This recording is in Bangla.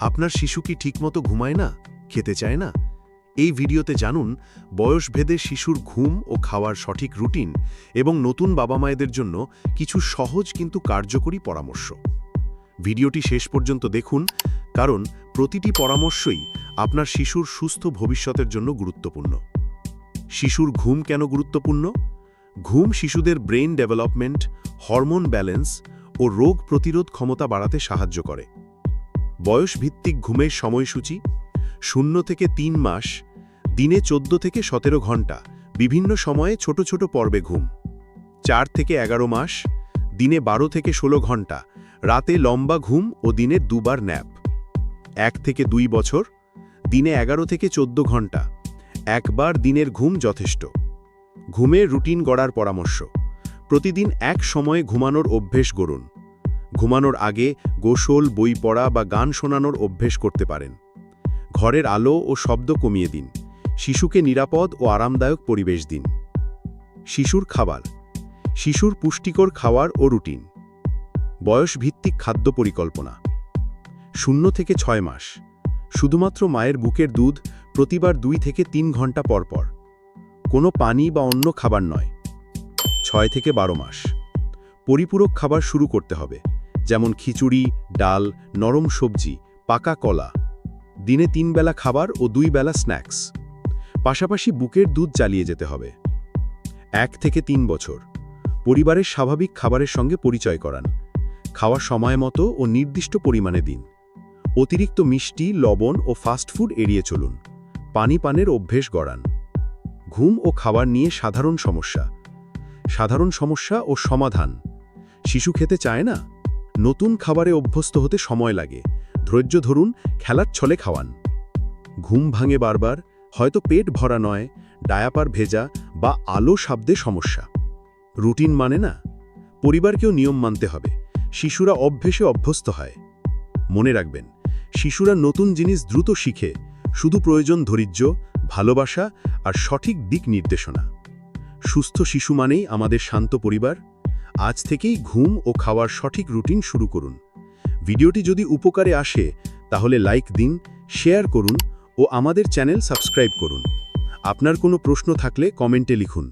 আপনার শিশু কি ঠিকমতো ঘুমায় না? খেতে চায় না? এই ভিডিওতে জানুন বয়সভেদে শিশুর ঘুম ও খাওয়ার সঠিক রুটিন এবং নতুন বাবা মায়েদের জন্য কিছু সহজ কিন্তু কার্যকরী পরামর্শ। ভিডিওটি শেষ পর্যন্ত দেখুন, কারণ প্রতিটি পরামর্শই আপনার শিশুর সুস্থ ভবিষ্যতের জন্য গুরুত্বপূর্ণ। শিশুর ঘুম কেন গুরুত্বপূর্ণ? ঘুম শিশুদের ব্রেন ডেভেলপমেন্ট, হরমোন ব্যালেন্স ও রোগ প্রতিরোধ ক্ষমতা বাড়াতে সাহায্য করে। বয়সভিত্তিক ঘুমের সময়সূচি, শূন্য থেকে তিন মাস, দিনে চোদ্দ থেকে সতেরো ঘণ্টা, বিভিন্ন সময়ে ছোট ছোট পর্বে ঘুম। চার থেকে এগারো মাস, দিনে বারো থেকে ষোলো ঘণ্টা, রাতে লম্বা ঘুম ও দিনে দুবার ন্যাপ। এক থেকে দুই বছর, দিনে এগারো থেকে চোদ্দ ঘণ্টা, একবার দিনের ঘুম যথেষ্ট। ঘুমের রুটিন গড়ার পরামর্শ, প্রতিদিন এক সময়ে ঘুমানোর অভ্যেস গড়ুন। ঘুমানোর আগে গোসল, বই পড়া বা গান শোনানোর অভ্যেস করতে পারেন। ঘরের আলো ও শব্দ কমিয়ে দিন। শিশুকে নিরাপদ ও আরামদায়ক পরিবেশ দিন। শিশুর খাবার। শিশুর পুষ্টিকর খাওয়ার ও রুটিন। বয়সভিত্তিক খাদ্য পরিকল্পনা। শূন্য থেকে ছয় মাস। শুধুমাত্র মায়ের বুকের দুধ প্রতিবার দুই থেকে তিন ঘণ্টা পরপর পর। কোনো পানি বা অন্য খাবার নয়। ছয় থেকে বারো মাস। পরিপূরক খাবার শুরু করতে হবে। যেমন খিচুড়ি, ডাল, নরম সবজি, পাকা কলা। দিনে তিন বেলা খাবার ও দুই বেলা স্ন্যাক্স। পাশাপাশি বুকের দুধ চালিয়ে যেতে হবে। এক থেকে তিন বছর। পরিবারের স্বাভাবিক খাবারের সঙ্গে পরিচয় করান। খাওয়ার সময় মতো ও নির্দিষ্ট পরিমাণে দিন। অতিরিক্ত মিষ্টি, লবণ ও ফাস্টফুড এড়িয়ে চলুন। পানি পানের অভ্যেস গড়ান। ঘুম ও খাবার নিয়ে সাধারণ সমস্যা। সাধারণ সমস্যা ও সমাধান। শিশু খেতে চায় না? নতুন খাবারে অভ্যস্ত হতে সময় লাগে। ধৈর্য ধরুন, খেলার ছলে খাওয়ান। ঘুম ভাঙে বারবার, হয়তো পেট ভরা নয়, ডায়াপার ভেজা বা আলো শব্দে সমস্যা। রুটিন মানে না? পরিবারকেও নিয়ম মানতে হবে। শিশুরা অভ্যেসে অভ্যস্ত হয়। মনে রাখবেন, শিশুরা নতুন জিনিস দ্রুত শিখে, শুধু প্রয়োজন ধৈর্য, ভালোবাসা আর সঠিক দিক নির্দেশনা। সুস্থ শিশু মানেই আমাদের শান্ত পরিবার আজ থেকেই ঘুম ও খাওয়ার সঠিক রুটিন শুরু করুন। ভিডিওটি যদি উপকারে আসে, তাহলে লাইক দিন, শেয়ার করুন ও আমাদের চ্যানেল সাবস্ক্রাইব করুন। আপনার কোনো প্রশ্ন থাকলে কমেন্টে লিখুন।